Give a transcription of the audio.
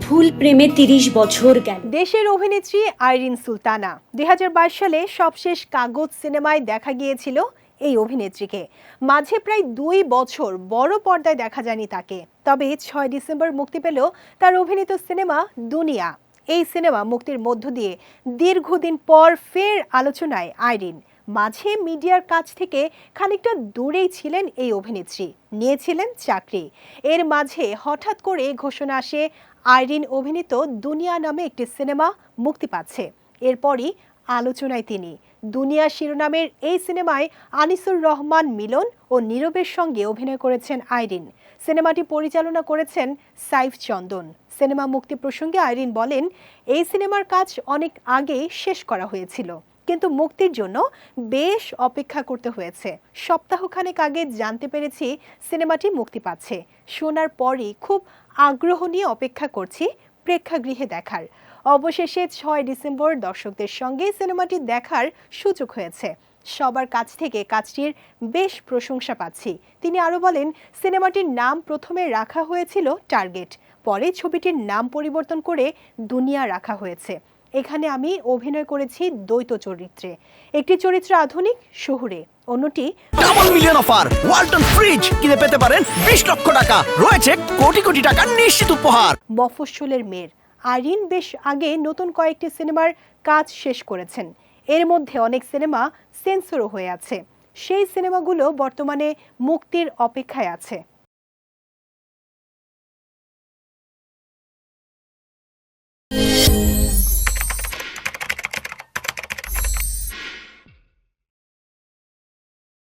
ভুল প্রেমে তিরিশ বছর গেল। দেশের অভিনেত্রী আইরিন সুলতানা। দুই সালে সবশেষ কাগজ সিনেমায় দেখা গিয়েছিল এই অভিনেত্রীকে। মাঝে প্রায় দুই বছর বড় পর্দায় দেখা যায়নি তাকে। তবে ছয় ডিসেম্বর মুক্তি পেল তার অভিনীত সিনেমা দুনিয়া। এই সিনেমা মুক্তির মধ্য দিয়ে দীর্ঘদিন পর ফের আলোচনায় আইরিন। মাঝে মিডিয়ার কাছ থেকে খানিকটা দূরেই ছিলেন এই অভিনেত্রী। নিয়েছিলেন চাকরি। এর মাঝে হঠাৎ করে ঘোষণা আসে আইরিন অভিনীত দুনিয়া নামে একটি সিনেমা মুক্তি পাচ্ছে। এরপরই আলোচনায় তিনি। দুনিয়া শিরোনামের এই সিনেমায় আনিসুর রহমান মিলন ও নীরবের সঙ্গে অভিনয় করেছেন আইরিন। সিনেমাটি পরিচালনা করেছেন সাইফ চন্দন। সিনেমা মুক্তি প্রসঙ্গে আইরিন বলেন, এই সিনেমার কাজ অনেক আগেই শেষ করা হয়েছিল। কিন্তু মুক্তির জন্য বেশ অপেক্ষা করতে হয়েছে। সপ্তাহখানেক আগে জানতে পেরেছি সিনেমাটি মুক্তি পাচ্ছে। শোনার পরই খুব আগ্রহ নিয়ে অপেক্ষা করছি প্রেক্ষাগৃহে দেখার। অবশেষে ছয় ডিসেম্বর দর্শকদের সঙ্গে সিনেমাটি দেখার সুযোগ হয়েছে। সবার কাছ থেকে কাজটির বেশ প্রশংসা পাচ্ছি। তিনি আরও বলেন, সিনেমাটির নাম প্রথমে রাখা হয়েছিল টার্গেট, পরে ছবিটির নাম পরিবর্তন করে দুনিয়া রাখা হয়েছে। এখানে আমি অভিনয় করেছি দ্বৈত চরিত্রে। একটি চরিত্র আধুনিক শহুরে অন্যটি double million offer Walton fridge কিনে পেতে পারেন বিশ লক্ষ টাকা। রয়েছে কোটি কোটি টাকার নিশ্চিত উপহার। মফস্বলের মেয়ের। আরিন বেশ আগে নতুন কয়েকটি সিনেমার কাজ শেষ করেছেন। এর মধ্যে অনেক সিনেমা সেন্সরও হয়ে আছে। সেই সিনেমাগুলো বর্তমানে মুক্তির অপেক্ষায় আছে।